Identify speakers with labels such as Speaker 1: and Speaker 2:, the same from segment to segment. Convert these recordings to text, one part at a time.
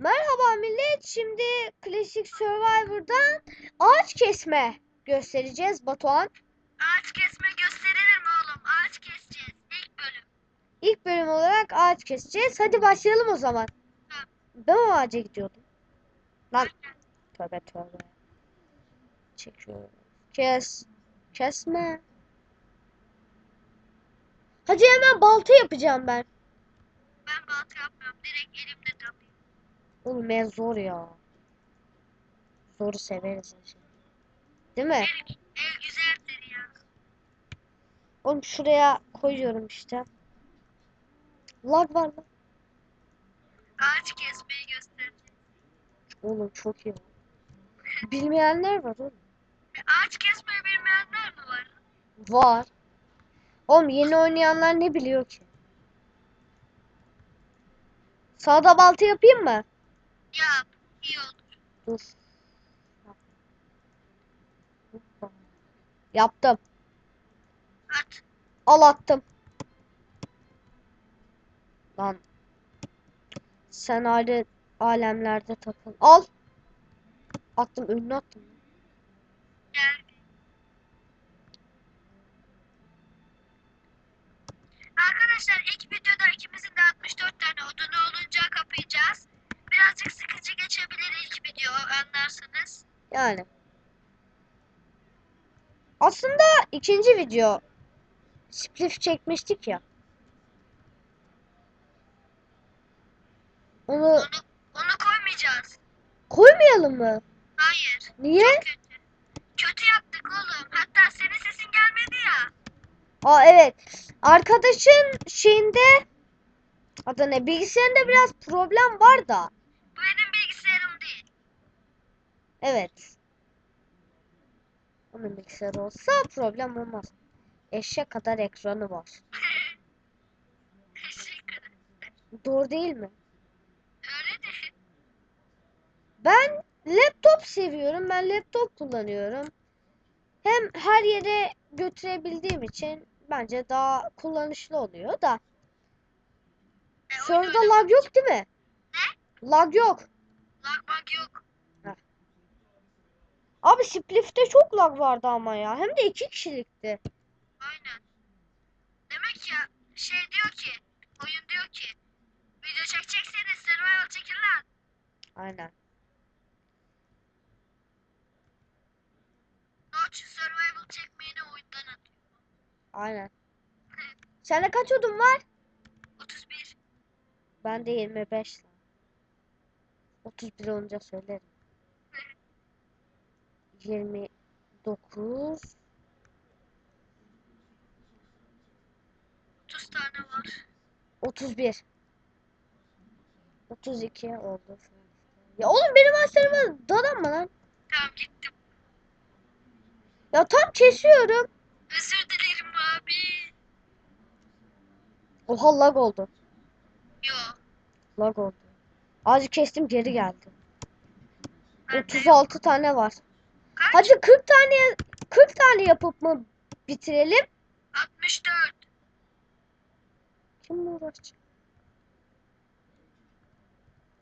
Speaker 1: Merhaba millet. Şimdi Classic Survivor'dan ağaç kesme göstereceğiz Batuhan.
Speaker 2: Ağaç kesme gösterilir mi oğlum? Ağaç keseceğiz. İlk bölüm.
Speaker 1: İlk bölüm olarak ağaç keseceğiz. Hadi başlayalım o zaman. Ben o ağaca gidiyordum. Lan tövbe tövbe. Çekiyorum. Kes. Kesme. Hadi hemen balta yapacağım ben.
Speaker 2: Ben balta yapmıyorum. Direkt elimde tapayım.
Speaker 1: Oğlum en zor ya. Zoru severiz. Değil mi?
Speaker 2: El, el güzeldir ya.
Speaker 1: Oğlum şuraya koyuyorum işte. Lag var lan.
Speaker 2: Ağaç kesmeyi göstereceğiz.
Speaker 1: Oğlum çok iyi. Bilmeyenler var oğlum.
Speaker 2: E, Ağaç kesmeyi bilmeyenler mi var?
Speaker 1: Var. Oğlum yeni oynayanlar ne biliyor ki? Sağda balta yapayım mı?
Speaker 2: Yap. İyi olur.
Speaker 1: Dur. Yaptım.
Speaker 2: At.
Speaker 1: Al attım. Lan. Sen aile alemlerde takıl. Al. Attım önüne attım.
Speaker 2: Gel. Arkadaşlar ilk videoda ikimizin de 64
Speaker 1: Yani. Aslında ikinci video spliff çekmiştik ya. Onu
Speaker 2: Onu, onu koymayacağız.
Speaker 1: koymayalım mı?
Speaker 2: Hayır.
Speaker 1: Niye?
Speaker 2: Kötü. Kötü yaptık oğlum. Hatta senin sesin gelmedi ya.
Speaker 1: Aa evet. Arkadaşın şeyinde adı ne? Bilgisayarında biraz problem var da. Evet. Onun bilgisayarı olsa problem olmaz. Eşek kadar ekranı var. Doğru değil mi? Ben laptop seviyorum. Ben laptop kullanıyorum. Hem her yere götürebildiğim için bence daha kullanışlı oluyor da.
Speaker 2: E,
Speaker 1: Server'da lag yok değil mi? Lag yok.
Speaker 2: Lag bug yok.
Speaker 1: Abi Spliff'te çok lag vardı ama ya. Hem de iki kişilikti.
Speaker 2: Aynen. Demek ya şey diyor ki oyun diyor ki video çekecekseniz survival çekin lan.
Speaker 1: Aynen.
Speaker 2: Notch survival çekmeyeni oyundan atıyor.
Speaker 1: Aynen. Sende kaç odun var?
Speaker 2: 31.
Speaker 1: Bende 25 lan. 31 olunca söylerim. 29
Speaker 2: 30 tane var.
Speaker 1: 31 32 oldu. Ya oğlum benim aslanıma dadanma lan.
Speaker 2: Tamam gittim.
Speaker 1: Ya tam kesiyorum.
Speaker 2: Özür dilerim abi.
Speaker 1: Oha lag oldu.
Speaker 2: Yo.
Speaker 1: Lag oldu. Azıcık kestim geri geldi.
Speaker 2: Ben de
Speaker 1: 36 tane var.
Speaker 2: Kaç?
Speaker 1: Hadi 40 tane 40 tane yapıp mı bitirelim?
Speaker 2: 64.
Speaker 1: Kimle uğraşacak?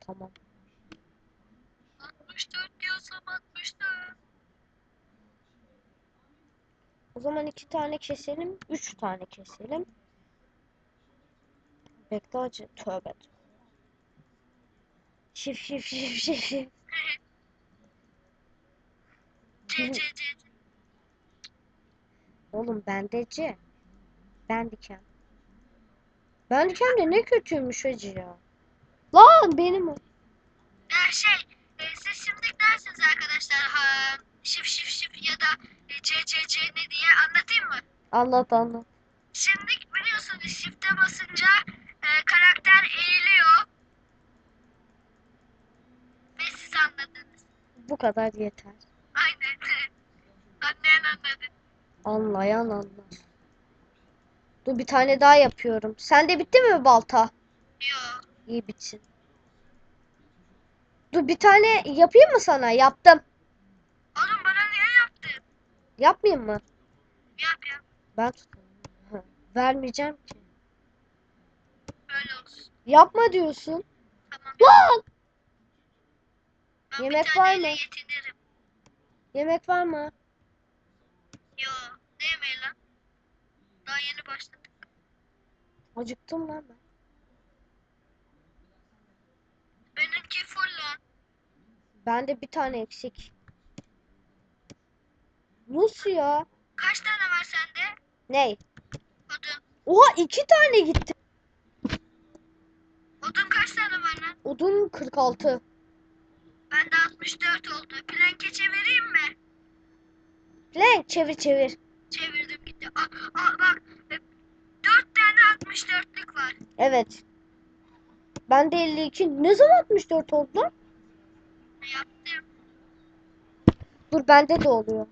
Speaker 1: Tamam.
Speaker 2: 64 diyorsam 64.
Speaker 1: O zaman iki tane keselim. Üç tane keselim. Bekle acı. Tövbe. Şif şif şif şif şif.
Speaker 2: C C C. C.
Speaker 1: Oğlum bendeci. Ben diken. Ben diken de ne kötüymüş acı ya. Lan benim o.
Speaker 2: Ya şey, e, siz şimdi dersiniz arkadaşlar ha, şif şif şif ya da e, C C C ne diye anlatayım mı?
Speaker 1: Anlat anlat.
Speaker 2: Şimdi biliyorsunuz shift'e basınca e, karakter eğiliyor. Ve siz anladınız.
Speaker 1: Bu kadar yeter.
Speaker 2: Aynen. Anlayan anladı.
Speaker 1: Anlayan anlar. Dur bir tane daha yapıyorum. Sende bitti mi balta?
Speaker 2: Yo.
Speaker 1: İyi bitsin. Dur bir tane yapayım mı sana? Yaptım.
Speaker 2: Oğlum bana niye yaptın?
Speaker 1: Yapmayayım mı?
Speaker 2: Yap yap.
Speaker 1: Ben. Vermeyeceğim ki.
Speaker 2: Böyle olsun.
Speaker 1: Yapma diyorsun.
Speaker 2: Tamam.
Speaker 1: Lan!
Speaker 2: Ben
Speaker 1: Yemek
Speaker 2: bir
Speaker 1: var mı?
Speaker 2: yetinirim.
Speaker 1: Yemek var mı?
Speaker 2: Yo ne yemeği lan? Daha yeni başladık.
Speaker 1: Acıktım lan ben.
Speaker 2: Benimki full lan.
Speaker 1: Bende bir tane eksik. Nasıl ya?
Speaker 2: Kaç tane var sende?
Speaker 1: Ney?
Speaker 2: Odun.
Speaker 1: Oha iki tane gitti.
Speaker 2: Odun kaç tane var lan?
Speaker 1: Odun 46.
Speaker 2: Bende 64 oldu. Plank'e çevireyim mi?
Speaker 1: Plank çevir çevir.
Speaker 2: Çevirdim gitti. Aa, aa bak. 4 tane 64'lük var.
Speaker 1: Evet. Bende 52. Ne zaman 64 oldu?
Speaker 2: Yaptım.
Speaker 1: Dur bende de oluyor.